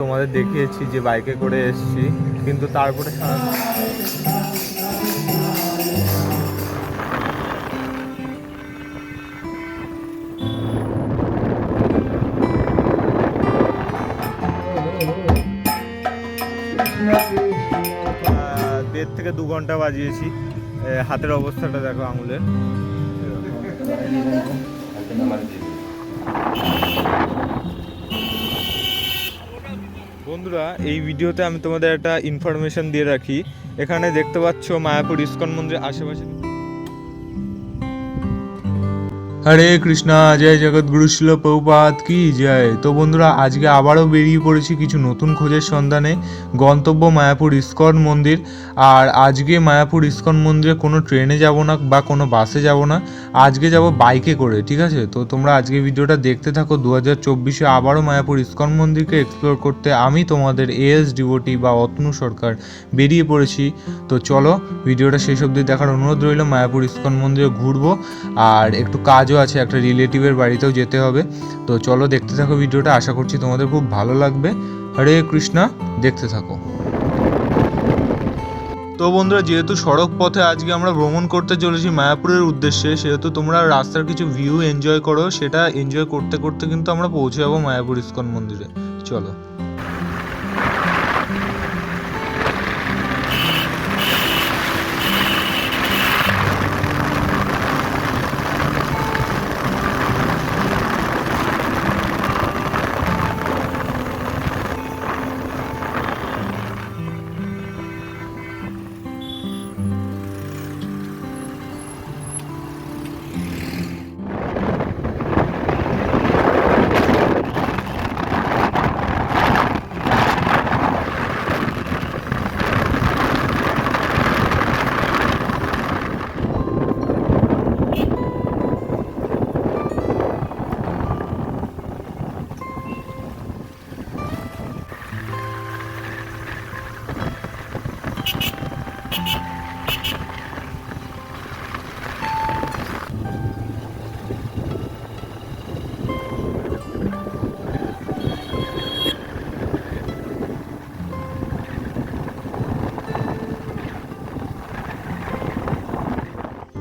তোমাদের দেখিয়েছি যে বাইকে করে এসেছি, কিন্তু তারপরে দেড় থেকে দু ঘণ্টা বাজিয়েছি। হাতের অবস্থাটা দেখো আঙুলের। বন্ধুরা, এই ভিডিওতে আমি তোমাদের একটা ইনফরমেশন দিয়ে রাখি। এখানে দেখতে পাচ্ছ মায়াপুর ইস্কন মন্দিরের আশেপাশে। হরে কৃষ্ণা, জয় জগৎগুরু শিল প্রভুপাত কি জয়। তো বন্ধুরা, আজকে আবারও বেরিয়ে পড়েছি কিছু নতুন খোঁজের সন্ধানে, গন্তব্য মায়াপুর ইস্কন মন্দির। আর আজকে মায়াপুর ইস্কন মন্দিরে কোনো ট্রেনে যাব না বা কোনো বাসে যাব না, আজকে যাব বাইকে করে, ঠিক আছে? তো তোমরা আজকে ভিডিওটা দেখতে থাকো দু হাজার চব্বিশে আবারও মায়াপুর ইস্কন মন্দিরকে এক্সপ্লোর করতে আমি তোমাদের এএস ডিওটি বা অতনু সরকার বেরিয়ে পড়েছি। তো চলো, ভিডিওটা শেষ অবধি দেখার অনুরোধ রইল, মায়াপুর ইস্কন মন্দিরে ঘুরবো। আর একটু কাজও আছে, একটা রিলেটিভের বাড়িতেও যেতে হবে। তো চলো দেখতে থাকো ভিডিওটা, আশা করছি তোমাদের খুব ভালো লাগবে। হরে কৃষ্ণা, দেখতে থাকো। তো বন্ধুরা, যেহেতু সড়ক পথে আজকে আমরা ভ্রমণ করতে চলেছি মায়াপুরের উদ্দেশ্যে, সেহেতু তোমরা রাস্তার কিছু ভিউ এনজয় করো, সেটা এনজয় করতে করতে কিন্তু আমরা পৌঁছে যাব মায়াপুর ইস্কন মন্দিরে। চলো।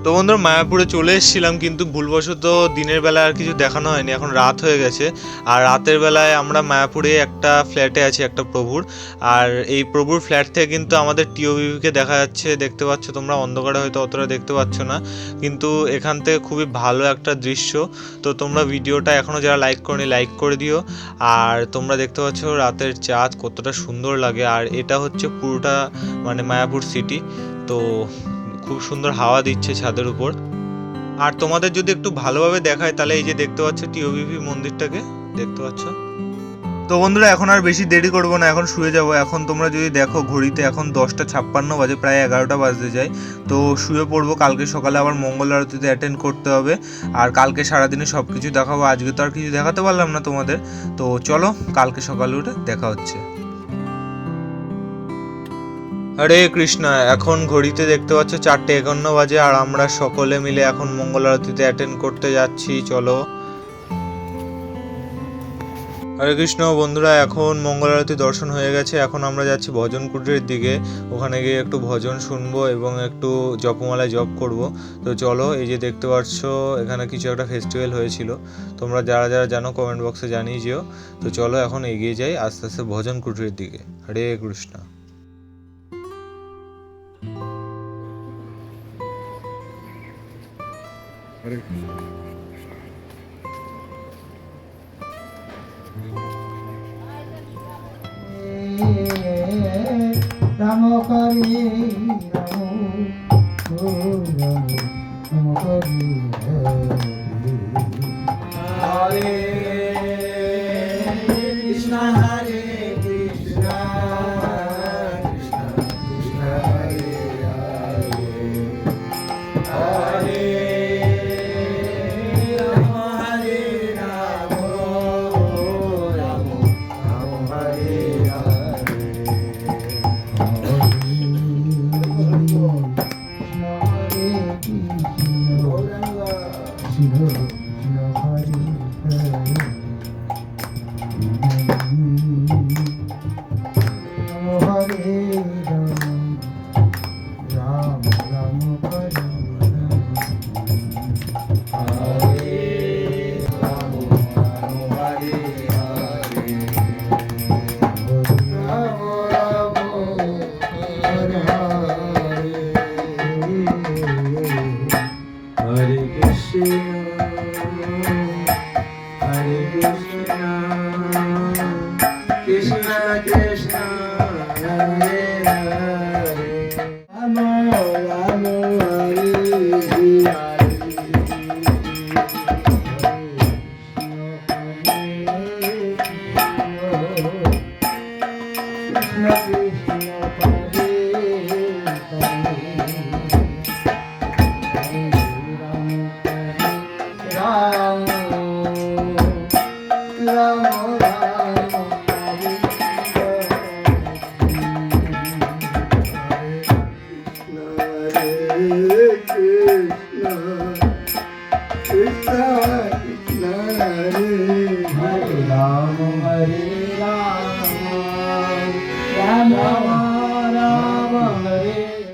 তো বন্ধুরা মায়াপুরে চলে এসেছিলাম, কিন্তু ভুলবশত দিনের বেলা আর কিছু দেখানো হয়নি। এখন রাত হয়ে গেছে। আর রাতের বেলায় আমরা মায়াপুরে একটা ফ্ল্যাটে আছি, একটা প্রভুর। আর এই প্রভুর ফ্ল্যাট থেকে কিন্তু আমাদের টিওবিকে দেখা যাচ্ছে। দেখতে পাচ্ছ তোমরা, অন্ধকারে হয়তো অতটা দেখতে পাচ্ছ না। কিন্তু এখান থেকে খুবই ভালো একটা দৃশ্য। তো তোমরা ভিডিওটা এখনও যারা লাইক করনি, লাইক করে দিও। আর তোমরা দেখতে পাচ্ছ রাতের চাঁদ কতটা সুন্দর লাগে। আর এটা হচ্ছে পুরোটা মানে মায়াপুর সিটি। তো খুব সুন্দর হাওয়া দিচ্ছে ছাদের উপর। আর তোমাদের যদি একটু ভালোভাবে দেখায়, তাহলে এই যে দেখতে পাচ্ছ টিওবিপি মন্দিরটাকে, দেখতে পাচ্ছ? তো বন্ধুরা, এখন আর বেশি দেরি করব না, এখন শুয়ে যাব। এখন তোমরা যদি দেখো ঘড়িতে, এখন দশটা ছাপ্পান্ন বাজে, প্রায় এগারোটা বাজতে যায়। তো শুয়ে পড়ব, কালকে সকালে আবার মঙ্গল আরতিতে অ্যাটেন্ড করতে হবে। আর কালকে সারাদিনে সব কিছু দেখাবো। আজকে তো আর কিছু দেখাতে পারলাম না তোমাদের। তো চলো, কালকে সকালে উঠে দেখা হচ্ছে। হরে কৃষ্ণা, এখন ঘড়িতে দেখতে পাচ্ছ চারটে একান্ন বাজে আর আমরা সকলে মিলে এখন মঙ্গল আরতিতে অ্যাটেন্ড করতে যাচ্ছি, চলো। হরে কৃষ্ণ, বন্ধুরা, এখন মঙ্গল আরতি দর্শন হয়ে গেছে, এখন আমরা যাচ্ছি ভজন কুটির দিকে। ওখানে গিয়ে একটু ভজন শুনব এবং একটু জপমালায় জপ করব। তো চলো, এই যে দেখতে পাচ্ছ, এখানে কিছু একটা ফেস্টিভ্যাল হয়েছিল। তোমরা যারা যারা জানো কমেন্ট বক্সে জানিয়ে যেও। তো চলো, এখন এগিয়ে যাই আস্তে আস্তে ভজন কুটির দিকে। হরে কৃষ্ণ। Hareket. Namo Kari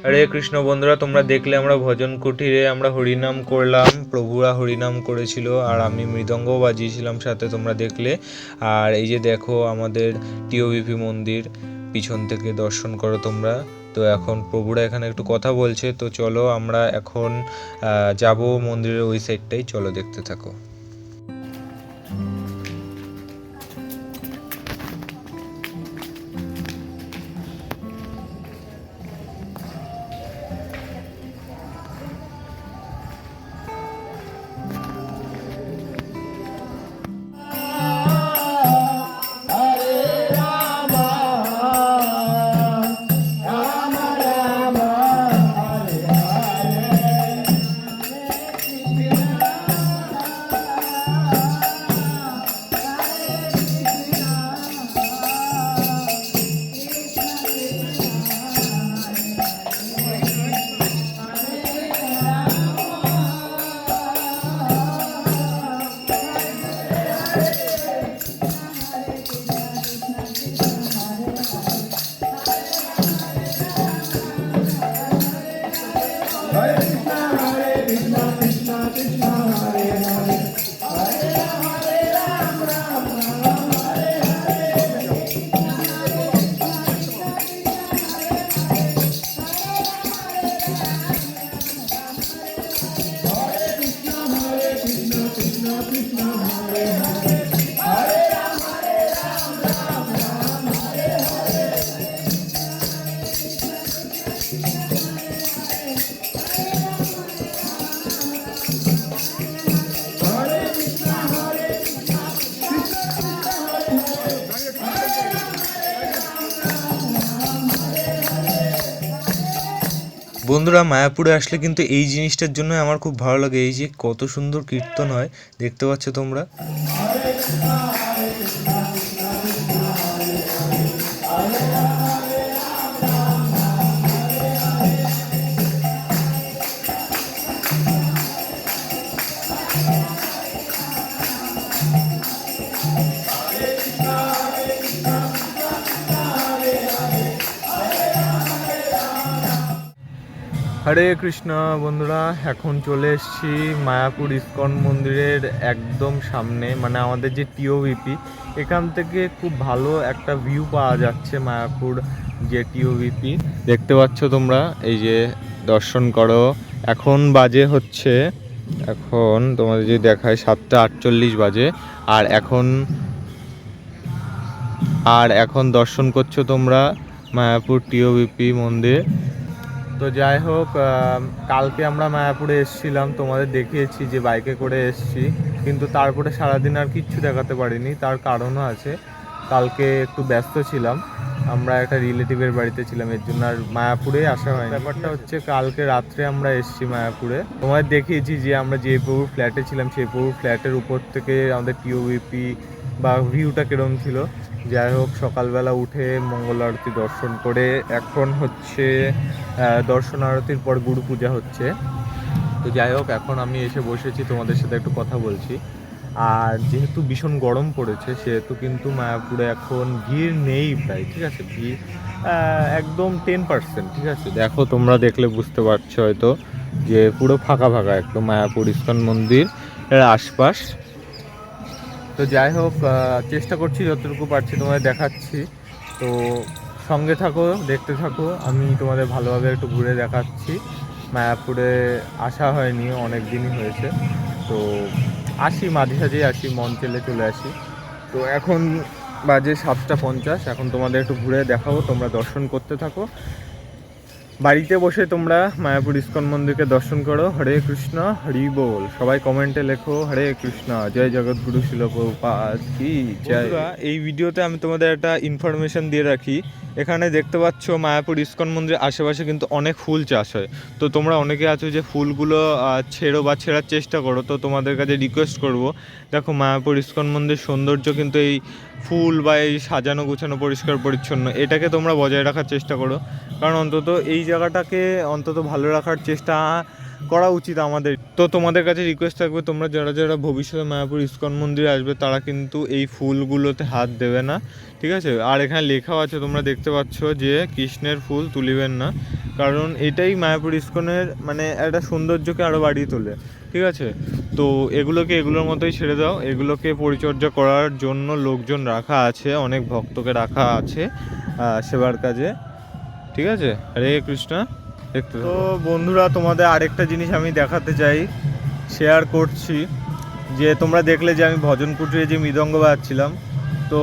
হরে কৃষ্ণ বন্ধুরা, তোমরা দেখলে আমরা ভজন কুটিরে আমরা হরিনাম করলাম, প্রভুরা হরিনাম করেছিল আর আমি মৃদঙ্গ বাজিয়েছিলাম সাথে তোমরা দেখলে। আর এই যে দেখো আমাদের টিওবিপি মন্দির, পিছন থেকে দর্শন করো তোমরা। তো এখন প্রভুরা এখানে একটু কথা বলছে, তো চলো আমরা এখন যাব মন্দিরের ওই সাইডটাই চলো দেখতে থাকো। বন্ধুরা, মায়াপুরে আসলে কিন্তু এই জিনিসটার জন্য আমার খুব ভালো লাগে। এই যে কত সুন্দর কীর্তন হয়, দেখতে পাচ্ছ তোমরা? হরে কৃষ্ণ বন্ধুরা, এখন চলে এসেছি মায়াপুর ইস্কন মন্দিরের একদম সামনে মানে আমাদের যে টিওভিপি এখান থেকে খুব ভালো একটা ভিউ পাওয়া যাচ্ছে মায়াপুর যে টিওভিপি দেখতে পাচ্ছ তোমরা, এই যে দর্শন করো, এখন বাজে হচ্ছে, এখন তোমাদের যদি দেখায় সাতটা আটচল্লিশ বাজে, আর এখন আর এখন দর্শন করছ তোমরা মায়াপুর টিওভিপি মন্দির। তো যাই হোক কালকে আমরা মায়াপুরে এসেছিলাম, তোমাদের দেখিয়েছি যে বাইকে করে এসেছি। কিন্তু তারপরে সারাদিন আর কিচ্ছু দেখাতে পারিনি, তার কারণও আছে। কালকে একটু ব্যস্ত ছিলাম, আমরা একটা রিলেটিভের বাড়িতে ছিলাম, এর জন্য আর মায়াপুরে আসা হয়নি। ব্যাপারটা হচ্ছে কালকে রাত্রে আমরা এসেছি মায়াপুরে। তোমাদের দেখিয়েছি যে আমরা যে প্রভুর ফ্ল্যাটে ছিলাম, সেই প্রভুর ফ্ল্যাটের উপর থেকে আমাদের টিওভিপি বা ভিউটা কিরম ছিল। যাই হোক, সকালবেলা উঠে মঙ্গল আরতি দর্শন করে এখন হচ্ছে দর্শন আরতির পর গুরু পূজা হচ্ছে। তো যাই হোক, এখন আমি এসে বসেছি, তোমাদের সাথে একটু কথা বলছি। আর যেহেতু ভীষণ গরম পড়েছে, সেহেতু কিন্তু মায়াপুরে এখন ভিড় নেই প্রায়, ঠিক আছে? ভিড় একদম টেন পার্সেন্ট ঠিক আছে? দেখো, তোমরা দেখলে বুঝতে পারছ হয়তো যে পুরো ফাঁকা ফাঁকা, একদম মায়াপুর ইস্কন মন্দির এর আশপাশ। তো যাই হোক চেষ্টা করছি যতটুকু পারছি তোমাদের দেখাচ্ছি। তো সঙ্গে থাকো, দেখতে থাকো, আমি তোমাদের ভালোভাবে একটু ঘুরে দেখাচ্ছি। মায়াপুরে আসা হয়নি, অনেক দিনই হয়েছে। তো আসি, মাঝে সাঝেই আসি, মন চেলে চলে আসি। তো এখন বাজে সাতটা পঞ্চাশ, এখন তোমাদের একটু ঘুরে দেখাবো, তোমরা দর্শন করতে থাকো। বাড়িতে বসে তোমরা মায়াপুর ইস্কন মন্দিরকে দর্শন করো, হরে কৃষ্ণ, হরি বল। সবাই কমেন্টে লেখো, হরে কৃষ্ণ, জয় জগৎগুরু শিলপ্রপাত কি জয়। এই ভিডিওতে আমি তোমাদের একটা ইনফরমেশন দিয়ে রাখি। এখানে দেখতে পাচ্ছ মায়াপুর ইস্কন মন্দিরের আশেপাশে কিন্তু অনেক ফুল চাষ হয়। তো তোমরা অনেকে আছো যে ফুলগুলো ছেড়ো বা ছেঁড়ার চেষ্টা করো, তো তোমাদের কাছে রিকোয়েস্ট করব। দেখো, মায়াপুর ইস্কন মন্দির সৌন্দর্য কিন্তু এই ফুল বা এই সাজানো গুছানো, পরিষ্কার, পরিচ্ছন্ন, এটাকে তোমরা বজায় রাখার চেষ্টা করো। কারণ অন্তত এই জায়গাটাকে অন্তত ভালো রাখার চেষ্টা করা উচিত আমাদের। তো তোমাদের কাছে রিকোয়েস্ট থাকবে, তোমরা যারা যারা ভবিষ্যতে মায়াপুর ইস্কন মন্দিরে আসবে, তারা কিন্তু এই ফুলগুলোতে হাত দেবে না, ঠিক আছে? আর এখানে লেখাও আছে, তোমরা দেখতে পাচ্ছ যে কৃষ্ণের ফুল তুলিবেন না। কারণ এটাই মায়াপুর ইস্কনের মানে একটা সৌন্দর্যকে আরও বাড়িয়ে তোলে, ঠিক আছে? তো এগুলোকে এগুলোর মতোই ছেড়ে দাও। এগুলোকে পরিচর্যা করার জন্য লোকজন রাখা আছে অনেক ভক্তকে রাখা আছে সেবার কাজে। ঠিক আছে? হরে কৃষ্ণ। দেখতে তো বন্ধুরা তোমাদের আরেকটা জিনিস আমি দেখাতে চাই শেয়ার করছি। যে তোমরা দেখলে যে আমি ভজন কুটিরে যে মৃদঙ্গ বাজাচ্ছিলাম তো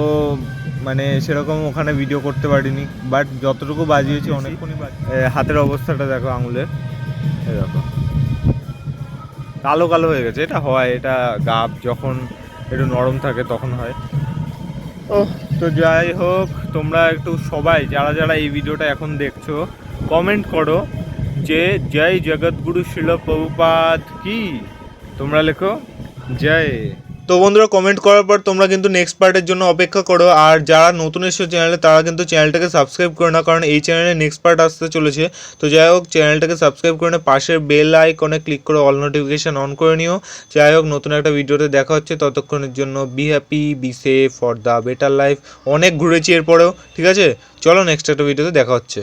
মানে সেরকম ওখানে ভিডিও করতে পারিনি। বাট যতটুকু বাজিয়েছি অনেকক্ষণই হাতের অবস্থাটা দেখো আঙুলের। দেখো। কালো কালো হয়ে গেছে এটা হয় এটা গাব যখন একটু নরম থাকে তখন হয়। ও তো যাই হোক তোমরা একটু সবাই যারা যারা এই ভিডিওটা এখন দেখছ কমেন্ট করো যে জয় জগৎগুরু শিল প্রভুপাত কি? তোমরা লেখো জয়। তো বন্ধুরা কমেন্ট করার পর তোমরা কিন্তু নেক্সট পার্টের জন্য অপেক্ষা করো। আর যারা নতুন এসেছ চ্যানেলে তারা কিন্তু চ্যানেলটাকে সাবস্ক্রাইব করে না, কারণ এই চ্যানেলে নেক্সট পার্ট আসতে চলেছে। তো যাই হোক চ্যানেলটাকে সাবস্ক্রাইব করে না, পাশের বেল আইকনে ক্লিক করে অল নোটিফিকেশন অন করে নিও। যাই হোক, নতুন একটা ভিডিওতে দেখা হচ্ছে, ততক্ষণের জন্য be happy be safe for the better life অনেক ঘুরেছি এরপরেও, ঠিক আছে? চলো নেক্সট একটা ভিডিওতে দেখা হচ্ছে।